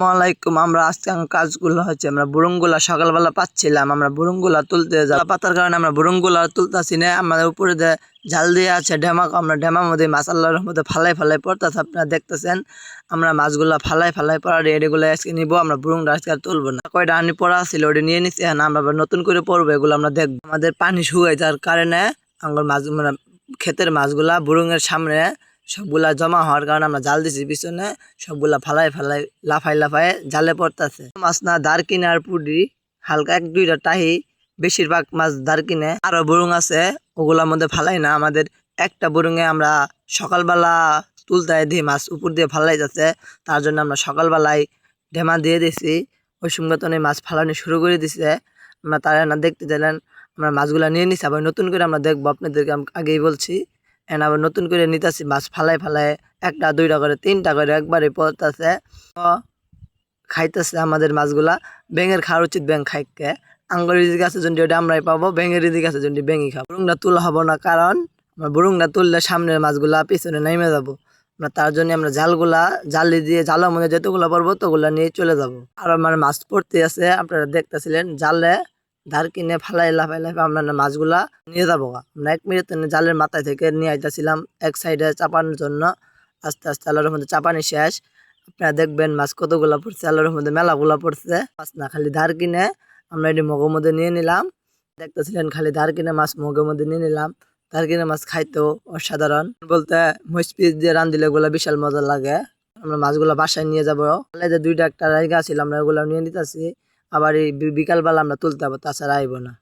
আসসালামাইকুম আমরা আজকে কাজগুলো হচ্ছে আমরা বুরুংগুলা সকালবেলা পাচ্ছিলাম। আমরা বুরুংগুলা তুলতে যা পাতার কারণে আমরা বুরুংগুলা তুলতাছি না। আমাদের উপরে জাল দিয়ে আছে, ডেমা, আমরা ডেমার মধ্যে মাছ আল্লাহর ফালাই ফালাই পড়তেছে, আপনারা দেখতেছেন। আমরা মাছগুলা ফালাই ফালাই পড়া এগুলো আজকে নিবো। আমরা বুরুংটা আজকে আর তুলবো না। কয়টা আনি পড়া ছিল ওটা নিয়ে নিচ্ছি এখন আমরা নতুন করে পড়ব, এগুলো আমরা দেখব। আমাদের পানি শুকাই যার কারণে আমার মাছ মানে ক্ষেতের মাছগুলা বুরুংয়ের সামনে সবগুলা জমা হওয়ার কারণে আমরা জাল দিছি, পিছনে সবগুলা ফালাই ফালাই, লাফাই লাফাই জালে পড়তাছে। মাছ না দাঁড় কিনে আর পুডি হালকা এক, দুইটা টাহি, বেশিরভাগ মাছ দাঁড় কিনে। আরও বুরুং আছে, ওগুলার মধ্যে ফালাই না, আমাদের একটা বুরুঙে আমরা সকালবেলা তুলতে দিয়ে মাছ উপর দিয়ে ফালাই যাচ্ছে, তার জন্য আমরা সকালবেলায় ঢেমা দিয়ে দিছি। ওই সঙ্গে তো মাছ ফালানো শুরু করে দিছে। আমরা তারা না দেখতে দিলেন, আমরা মাছগুলা নিয়ে নিছি, আবার নতুন করে আমরা দেখব, আপনাদেরকে আগেই বলছি। এন আবার নতুন করে নিতেছি মাছ ফালাই ফালাই, একটা, দুইটা করে, তিনটা করে, একবারে পড়তেছে। খাইতেছে আমাদের মাছগুলা। ব্যাঙের খাওয়ার উচিত ব্যাঙ খাইকে। আঙ্গুর রিজিক আছে যদি ওটা আমরাই পাবো ব্যাঙের রিজিক আছে যদি ব্যাঙই খাব। বুরুংটা তোলা হব না, কারণ আমরা বুরুংটা তুললে সামনের মাছগুলা পিছনে নেমে যাব। আমরা তার জন্য আমরা জালগুলা, জালি দিয়ে জালের মধ্যে যতগুলো পড়ব ততগুলা নিয়ে চলে যাব। আর আমার মাছ পড়তে আছে, আপনারা দেখতেছিলেন, জালে ধার কিনে ফালাই লাফাই লাফাই আমরা মাছগুলা নিয়ে যাব আমরা এক মিনিট জালের মাথায় থেকে নিয়ে আইতেছিলাম এক সাইডে চাপানোর জন্য। আস্তে আস্তে আল্লাহর মধ্যে চাপানি শেষ। আপনারা দেখবেন মাছ কতগুলা পড়ছে, আল্লাহর মধ্যে মেলাগুলা পড়ছে। মাছ না খালি ধার কিনে আমরা এটি মগের মধ্যে নিয়ে নিলাম। দেখতেছিলেন খালি ধার কিনে মাছ মগের মধ্যে নিয়ে নিলাম। ধার কিনে মাছ খাইতো অসাধারণ। বলতে মহিষ দিয়ে রান্ধিলে ওগুলা বিশাল মজা লাগে। আমরা মাছগুলো বাসায় নিয়ে যাব। যে দুইটা একটা জায়গা ছিল, আমরা ওগুলো নিয়ে নিতেছি। আবার এই বিকালবেলা আমরা তুলতে হবে তাছাড়া আইব না।